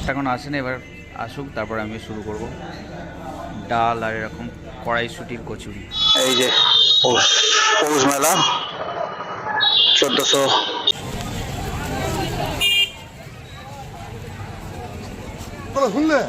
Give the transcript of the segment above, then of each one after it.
আমারটা এখন আসেনি এবার আসুক তারপর আমি শুরু করব। ডাল আর এরকম কড়াইশুটির কচুরি। এই যে পৌষ পৌষ মেলা চোদ্দশো। শুনলে?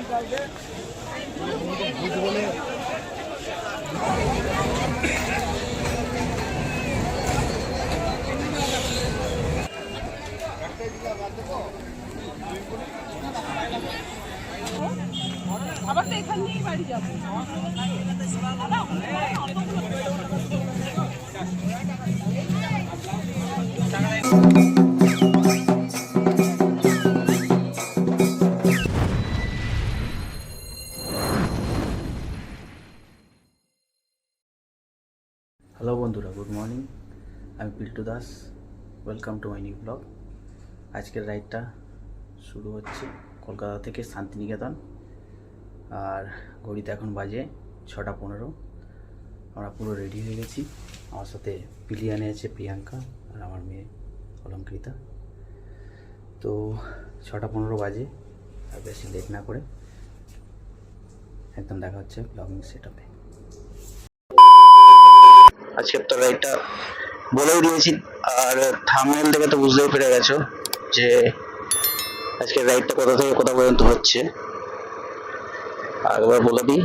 হ্যালো বন্ধুরা গুড মর্নিং আমি Piltu Das. Welcome to my new blog আজকের রাইডটা শুরু হচ্ছে। কলকাতা থেকে শান্তিনিকেতন। আর ঘড়িতে এখন বাজে ছটা পনেরো। আমরা পুরো রেডি হয়ে গেছি। আমার সাথে পিলিয়ানে আছে প্রিয়াঙ্কা আর আমার মেয়ে অলঙ্কৃতা। তো ছটা পনেরো বাজে। আর বেশি লেট না করে একদম দেখা হচ্ছে ব্লগিং সেট আপে আজকে তো রাইডটা বলেও দিয়েছি। আর থামনেল দেখে তো বুঝতেও পেরে গেছো যে আজকের রাইডটা কোথা থেকে কোথা পর্যন্ত হচ্ছে? একবার বলে দিই।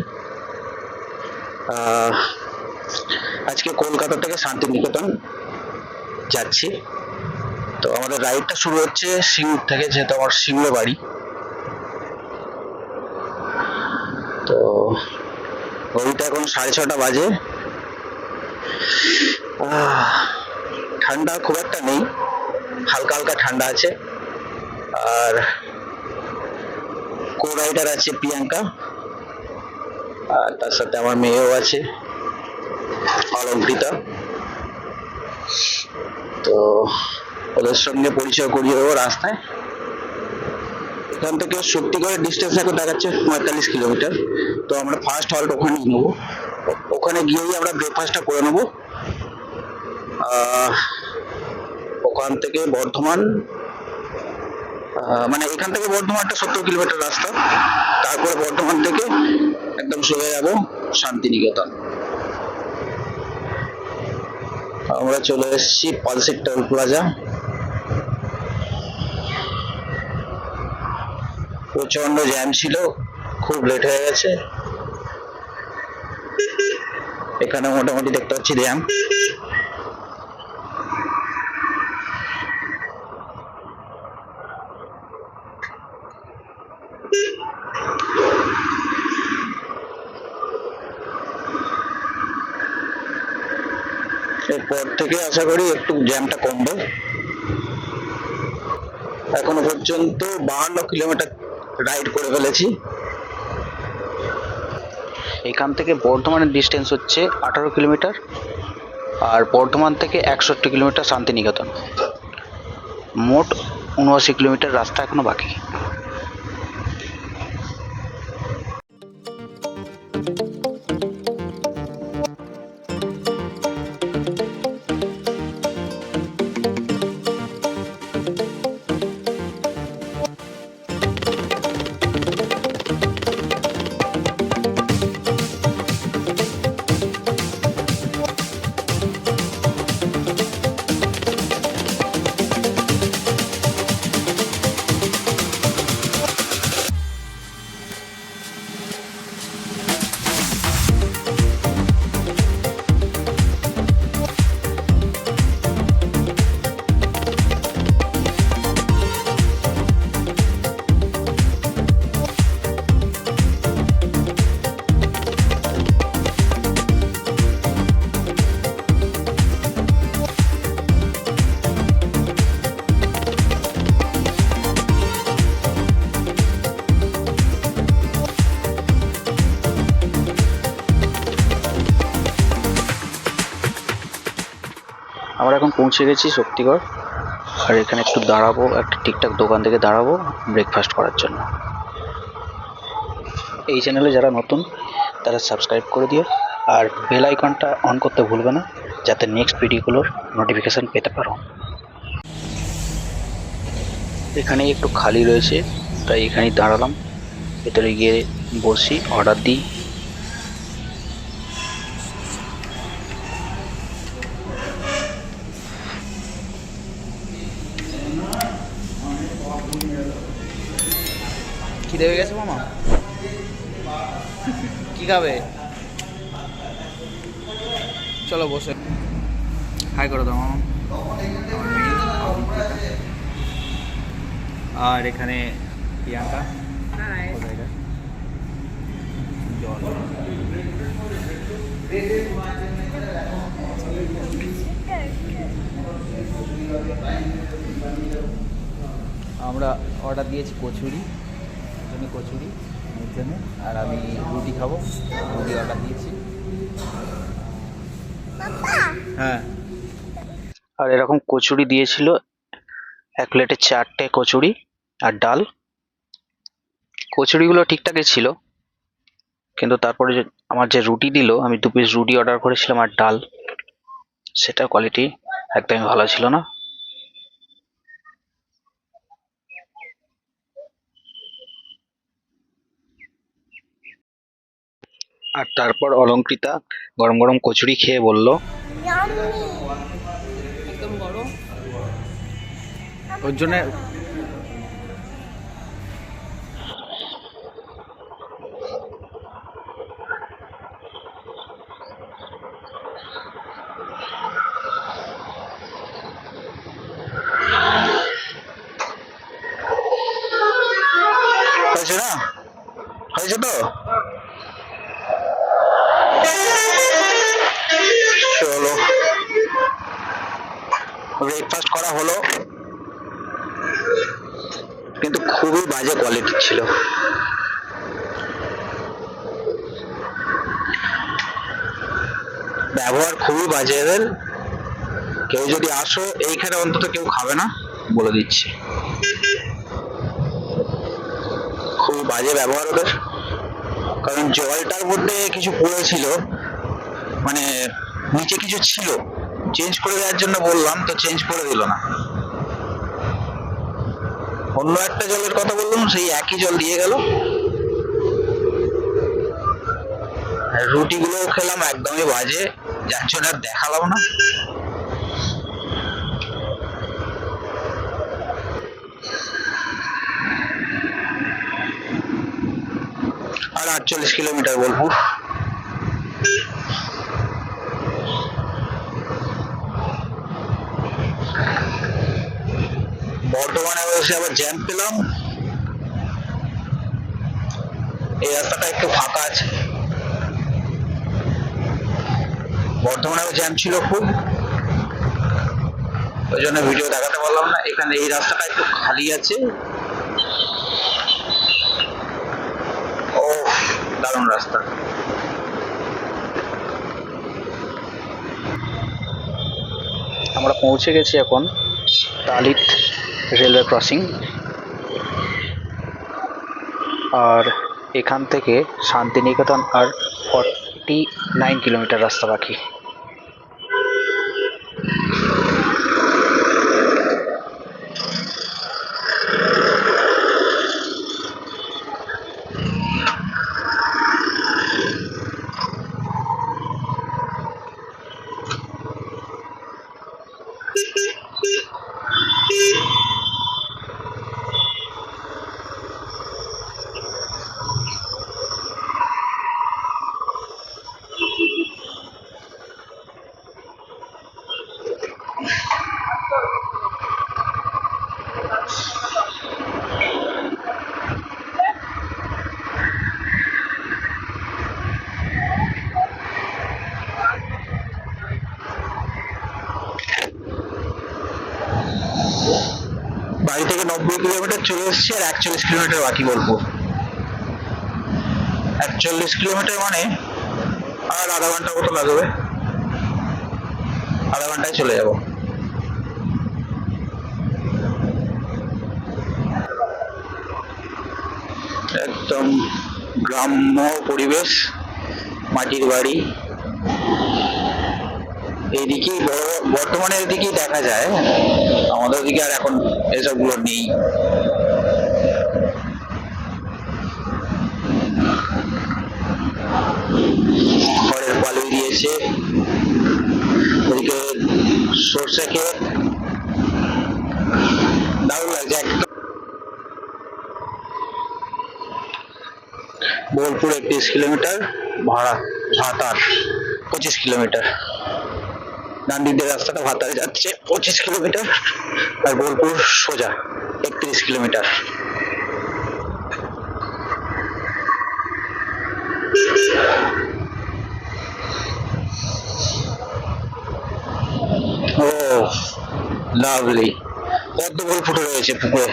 আজকে কলকাতা থেকে শান্তিনিকেতন যাচ্ছি। তো আমাদের রাইডটা শুরু হচ্ছে সিঙ্গুর থেকে, যেহেতু আমার সিঙ্গুরে বাড়ি। তো ঘড়িটা এখন সাড়ে ছটা বাজে। ঠান্ডা খুব একটা নেই। হালকা হালকা ঠান্ডা আছে। আর কো রাইডার আছে প্রিয়াঙ্কা। আর তার সাথে আমার মেয়েও আছে, অলঙ্কৃতা। তো ওদের সঙ্গে পরিচয় করিয়ে দেবো রাস্তায়। এখান থেকে সত্যি করে ডিস্টেন্স এখন দেখাচ্ছে পঁয়তাল্লিশ কিলোমিটার তো আমরা ফার্স্ট হল্ট ওখানে নেব। ওখানে গিয়েই আমরা ব্রেকফাস্টটা করে নেব। ওখান থেকে বর্ধমান মানে এখান থেকে বর্ধমানটা সত্তর কিলোমিটার রাস্তা। তারপরে বর্ধমান থেকে একদম সোজা যাব শান্তিনিকেতন। আমরা চলে এসেছি পালসিক টোল প্লাজা। প্রচণ্ড জ্যাম ছিল, খুব লেট হয়ে গেছে। এখানে মোটামুটি দেখতে পাচ্ছি জ্যাম। এরপর থেকে আশা করি একটু জ্যামটা কমবে। এখনও পর্যন্ত বাহান্ন কিলোমিটার রাইড করে ফেলেছি। এখান থেকে বর্ধমানের ডিস্টেন্স হচ্ছে আঠারো কিলোমিটার আর বর্ধমান থেকে একষট্টি কিলোমিটার শান্তিনিকেতন। মোট উনআশি কিলোমিটার রাস্তা এখনও বাকি। পৌঁছে গেছি শক্তিগড়। আর এখানে একটু দাঁড়াবো, একটা ঠিকঠাক দোকান থেকে দাঁড়াবো ব্রেকফাস্ট করার জন্য। এই চ্যানেলে যারা নতুন, তারা সাবস্ক্রাইব করে দিও। আর বেল আইকনটা অন করতে ভুলবে না, যাতে নেক্সট ভিডিওগুলোর নোটিফিকেশান পেতে পারো। এখানে একটু খালি রয়েছে, তাই এখানেই দাঁড়ালাম। ভেতরে গিয়ে বসি অর্ডার দিই। কি দেবে গেছে মামা? কি খাবে? চলো বসে। হাই করে দাও মামা। আর এখানে প্রিয়াঙ্কা? জল। আমরা অর্ডার দিয়েছি কচুরি। জন্য কচুরি জন্য আর আমি রুটি খাব, রুটি অর্ডার দিয়েছি। হ্যাঁ। আর এরকম কচুরি দিয়েছিল, এক প্লেটে চারটে কচুরি আর ডাল। কচুরিগুলো ঠিকঠাকই ছিল, কিন্তু তারপরে যে আমার যে রুটি দিল, আমি দু পিস রুটি অর্ডার করেছিলাম আর ডাল, সেটা কোয়ালিটি একদমই ভালো ছিল না। আর তারপর অলঙ্কৃতা গরম গরম কচুরি খেয়ে বলল ওর জন্য হয়েছে না? হয়েছে তো? বাজে কোয়ালিটি ছিল। ব্যবহার খুবই বাজে এদের। কেউ যদি আসো, এইখানে অন্তত কেউ খাবে না, বলে দিচ্ছি। খুবই বাজে ব্যবহার ওদের। কারণ জলটার মধ্যে কিছু পড়েছিল মানে নিচে কিছু ছিল। চেঞ্জ করে দেওয়ার জন্য বললাম, তো চেঞ্জ করে দিল না। অন্য একটা জলের কথা বললাম, সেই একই জল দিয়ে গেল। রুটিগুলো খেলাম, একদমই বাজে। যার জন্য আর দেখালাম না। আর আটচল্লিশ কিলোমিটার বোলপুর। বসে আবার জ্যাম পেলাম। এই রাস্তাটা একটু ফাঁকা আছে। বর্ধমানেও জ্যাম ছিল খুব। ওই জন্য ভিডিও দেখাতে পারলাম না। এখানে এই রাস্তাটা একটু খালি আছে। ও দারুণ রাস্তা। আমরা পৌঁছে গেছি এখন, তালিত রেলওয়ে ক্রসিং। আর এখান থেকে শান্তিনিকেতন আর ফর্টি নাইন কিলোমিটার রাস্তা বাকি। থেকে নব্বই কিলোমিটার চলে এসেছি আর একচল্লিশ কিলোমিটার বাকি বলব। একচল্লিশ কিলোমিটার মানে আর আধা ঘণ্টার মতো লাগবে। আধা ঘন্টায় চলে যাব। একদম গ্রাম্য পরিবেশ, মাটির বাড়ি। এইদিকেই বড়- বর্তমানে এদিকেই দেখা যায়। আমাদের দিকে আর এখন এসবগুলো নেই। খড়ের পালু দিয়েছে ওদিকে সর্ষে ক্ষেত দারুণ লাগছে বোলপুরে তিরিশ কিলোমিটার, ভাড়া সাঁতার পঁচিশ কিলোমিটার। দিয়ে রাস্তাটা ভাতারে যাচ্ছে, পঁচিশ কিলোমিটার, আর বোলপুর সোজা, একত্রিশ কিলোমিটার। ও লাভলি কত বড় ফুটে রয়েছে পুকুরে?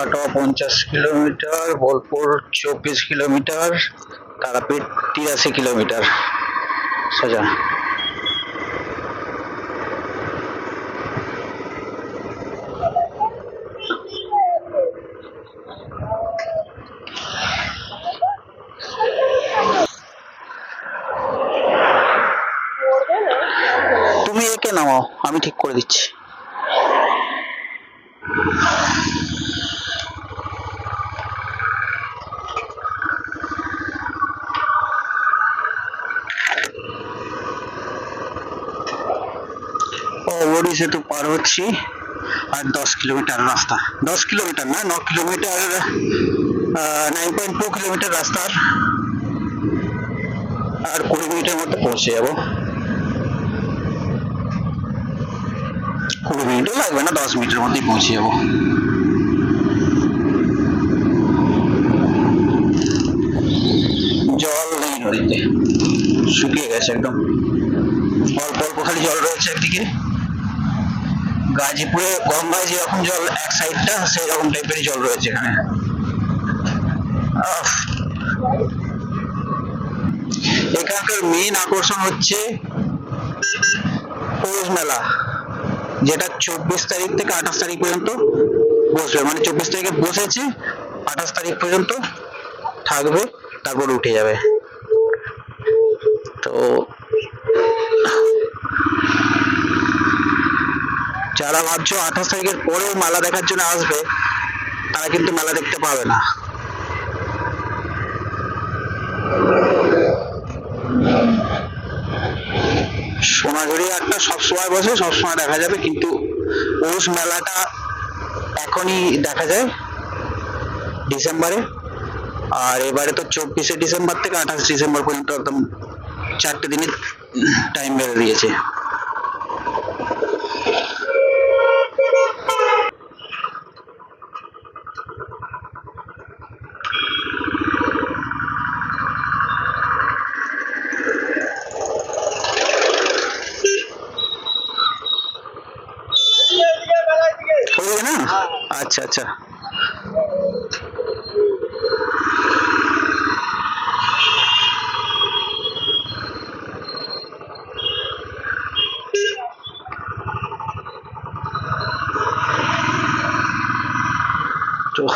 কাটোয়া পঞ্চাশ কিলোমিটার, বোলপুর চব্বিশ কিলোমিটার, তারাপীঠ তিরাশি কিলোমিটার। সোজা। তুমি একে নামাও, আমি ঠিক করে দিচ্ছি ও ওড়ি সেতু পার হচ্ছি, আর দশ কিলোমিটার রাস্তা। দশ কিলোমিটার না, ন kilometre nine point two kilometre রাস্তার আর। কুড়ি মিনিটের মধ্যে পৌঁছে যাব। কুড়ি মিনিটও লাগবে না, দশ মিনিটের মধ্যেই পৌঁছে যাব। জল নেই নদীতে, শুকিয়ে গেছে একদম। অল্প অল্প খালি জল রয়েছে একদিকে। গাজীপুরে গঙ্গায় যেরকম জল, এক সাইডটা সেই রকম টাইপেরই জল রয়েছে এখানে। এখানকার মেন আকর্ষণ হচ্ছে পৌষ মেলা, যেটা চব্বিশ তারিখ থেকে আঠাশ তারিখ পর্যন্ত বসবে। মানে চব্বিশ তারিখে বসেছে, আঠাশ তারিখ পর্যন্ত থাকবে, তারপর উঠে যাবে। তো যারা ভাবছ আঠাশ তারিখের পরেও মেলা দেখার জন্য আসবে, তারা কিন্তু মেলা দেখতে পাবে না। সোনাঝুরি একটা সবসময় বসে, সবসময় দেখা যাবে, কিন্তু পৌষ মেলাটা এখনই দেখা যায় ডিসেম্বরে। আর এবারে তো চব্বিশে ডিসেম্বর থেকে আঠাশ ডিসেম্বর পর্যন্ত একদম চারটে দিনের টাইম বেড়ে দিয়েছে হয়ে যাবে না আচ্ছা।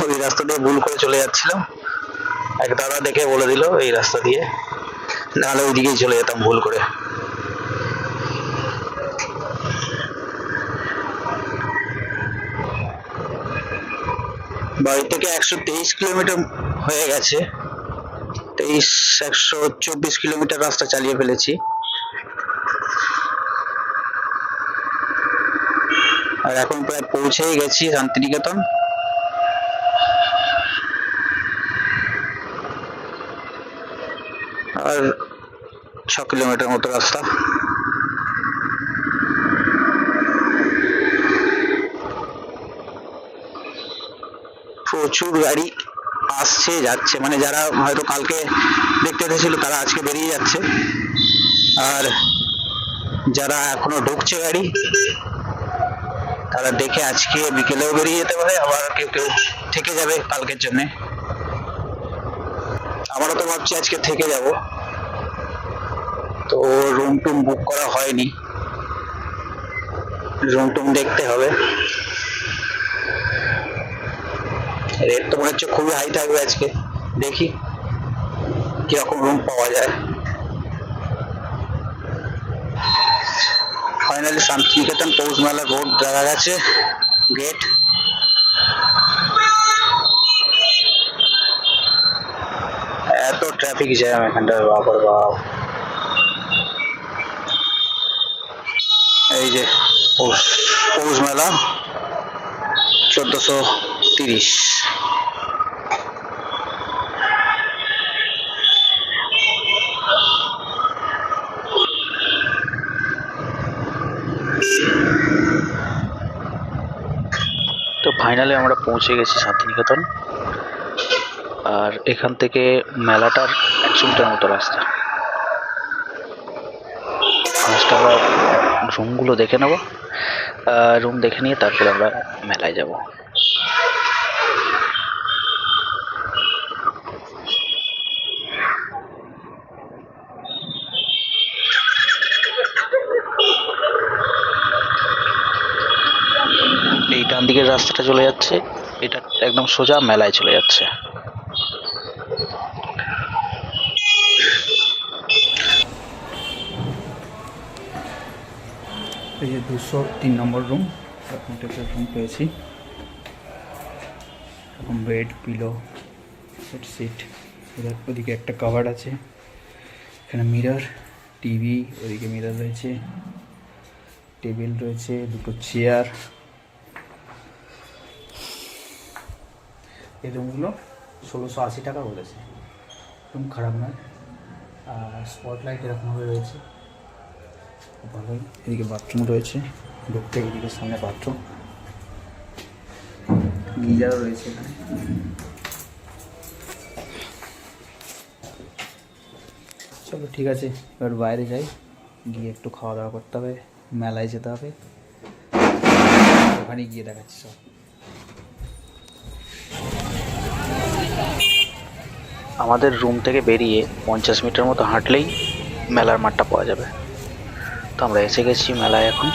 ওই রাস্তা দিয়ে ভুল করে চলে যাচ্ছিলাম। এক দাদা দেখে বলে দিল এই রাস্তা দিয়ে। নাহলে ওইদিকেই চলে যেতাম ভুল করে। বাড়ি থেকে একশো তেইশ কিলোমিটার হয়ে গেছে। তেইশ, একশো চব্বিশ কিলোমিটার রাস্তা চালিয়ে ফেলেছি। আর এখন প্রায় পৌঁছেই গেছি শান্তিনিকেতন। আর ছ কিলোমিটার মতো রাস্তা। প্রচুর গাড়ি আসছে, যাচ্ছে। মানে যারা হয়তো কালকে দেখতে এসেছিল, তারা আজকে বেরিয়ে যাচ্ছে। আর যারা এখনও ঢুকছে গাড়ি, তারা দেখে আজকে বিকেলেও বেরিয়ে যেতে পারে, আবার কেউ কেউ থেকে যাবে কালকের জন্য। আমারও তো ভাবছি আজকে থেকে যাব। তো রুম টুম বুক করা হয়নি। রুম টুম দেখতে হবে। রেট তো মনে হচ্ছে খুবই হাই থাকবে আজকে। দেখি কীরকম রুম পাওয়া যায়। ফাইনালি শান্তিনিকেতন পৌষ মেলা রোড দেখা গেছে। গেট এত ট্রাফিক জ্যাম এখানটায়, বাপর বাপ। এই যে পৌষ পৌষ মেলা। চোদ্দশো তিরিশ। তো ফাইনালি আমরা পৌঁছে গেছি শান্তিনিকেতন। আর এখান থেকে মেলাটার একশো মিটার মতো রাস্তা। ফার্স্ট আমরা রুমগুলো দেখে নেব। রুম দেখে নিয়ে তারপরে আমরা মেলায় যাব। এই ডান দিকের রাস্তাটা চলে যাচ্ছে। এটা একদম সোজা মেলায় চলে যাচ্ছে। এই যে দুশো তিন নম্বর রুম এরকম টাইপের রুম পেয়েছি। এরকম বেড পিলো সেট ওদিকে একটা কাভার আছে, এখানে মিরর টিভি ওদিকে মিরর রয়েছে টেবিল রয়েছে, দুটো চেয়ার এই রুমগুলো ষোলোশো আশি টাকা বলেছে। রুম খারাপ নয়। আর স্পটলাইট এরকমভাবে রয়েছে। ভালোই। এদিকে বাথরুম রয়েছে। ঢুকতে এদিকে সামনে বাথরুম গিজারও রয়েছে এখানে। চলো ঠিক আছে, এবার বাইরে যাই। গিয়ে একটু খাওয়া দাওয়া করতে হবে, মেলায় যেতে হবে। ওখানে গিয়ে দেখাচ্ছি সব। আমাদের রুম থেকে বেরিয়ে পঞ্চাশ মিটার মতো হাঁটলেই মেলার মাঠটা পাওয়া যাবে। আমরা এসে গেছি মেলায় এখন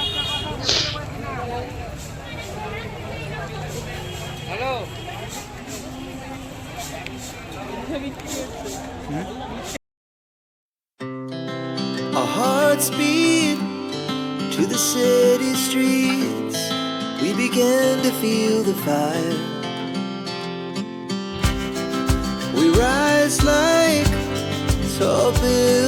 Our hearts beat to the city streets. We began to feel the fire. We rise like tall buildings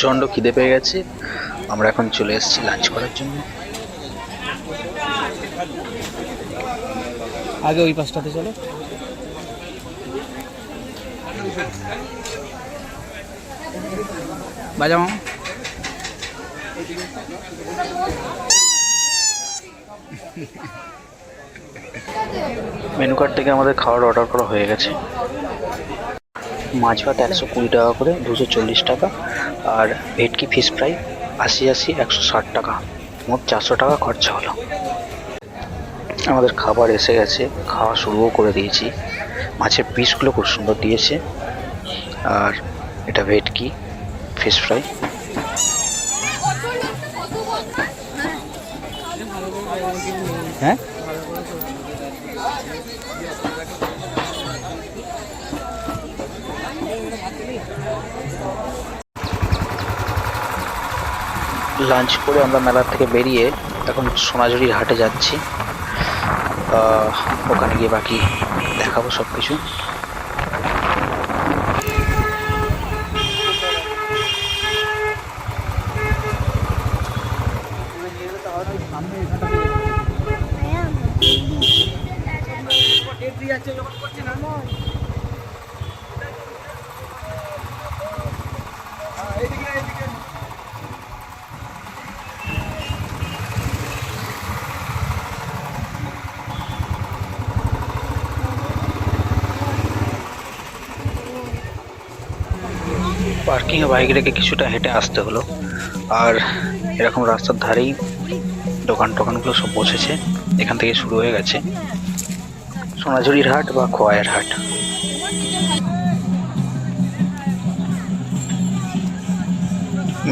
প্রচণ্ড খিদে পেয়ে গেছে। আমরা এখন চলে এসেছি লাঞ্চ করার জন্য। আগে ওই পাশটাতে চলো। বাজাও। মেনু কার্ড থেকে আমাদের খাবার অর্ডার করা হয়ে গেছে। মাছ ভাত একশো কুড়ি টাকা করে, দুশো চল্লিশ টাকা। আর ভেটকি ফিশ ফ্রাই আশি আশি, একশো ষাট টাকা। মোট চারশো টাকা খরচা হলো। আমাদের খাবার এসে গেছে, খাওয়া শুরুও করে দিয়েছি। মাছের পিসগুলো খুব সুন্দর দিয়েছে। আর এটা ভেটকি ফিশ ফ্রাই হ্যাঁ? লাঞ্চ করে আমরা মেলার থেকে বেরিয়ে এখন সোনাঝুরির হাটে যাচ্ছি। ওখানে গিয়ে বাকি দেখাবো সব কিছু পার্কিংয়ে বাইক রেখে কিছুটা হেঁটে আসতে হলো। আর এরকম রাস্তার ধারেই দোকান টোকানগুলো সব বসেছে। এখান থেকে শুরু হয়ে গেছে সোনাঝুরির হাট বা খোয়াইয়ের হাট।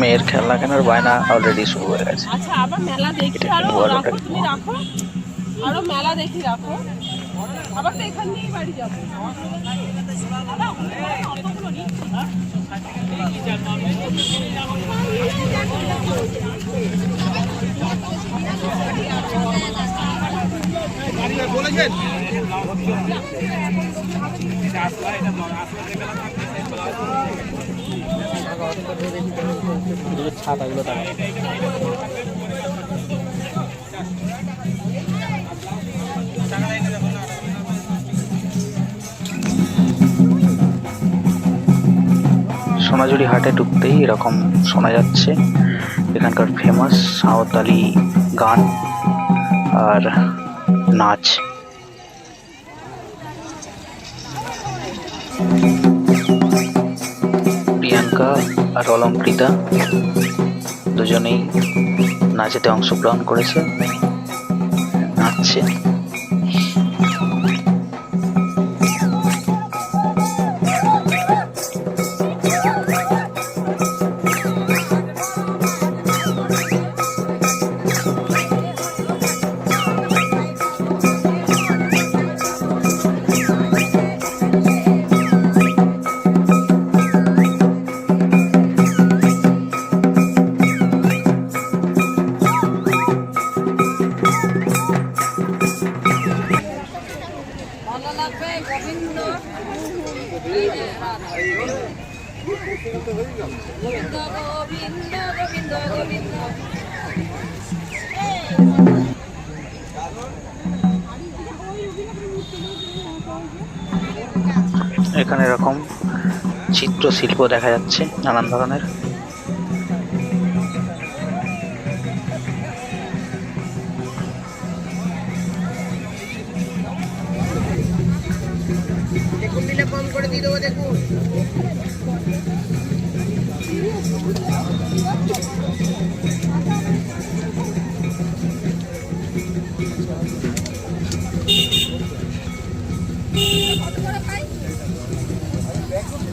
মেয়ের খেলনা কেনার বায়না অলরেডি শুরু হয়ে গেছে। আচ্ছা আবার মেলা দেখি। আরও রাখো তুমি রাখো। আরও মেলা দেখি রাখো। আবার তো এখান বাড়ি যাব। ছাতাগুলো টাকা সোনাঝুরি হাটে ঢুকতেই এরকম শোনা যাচ্ছে। এখানকার ফেমাস সাঁওতালি গান আর নাচ। প্রিয়াঙ্কা আর অলঙ্কৃতা দুজনেই নাচেতে অংশগ্রহণ করেছে নাচছে চিত্রশিল্প দেখা যাচ্ছে নানান ধরনের।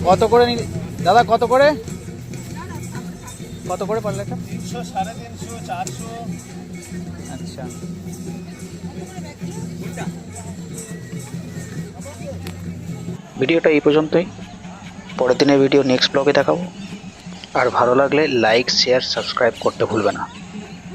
কত করে নিলি দাদা কত করে? কত করে পারলে একটা তিনশো সাড়ে তিনশো চারশো। আচ্ছা। ভিডিওটা এই পর্যন্তই। পরের দিনের ভিডিও নেক্সট ব্লগে দেখাবো। আর ভালো লাগলে লাইক শেয়ার সাবস্ক্রাইব করতে ভুলবে না।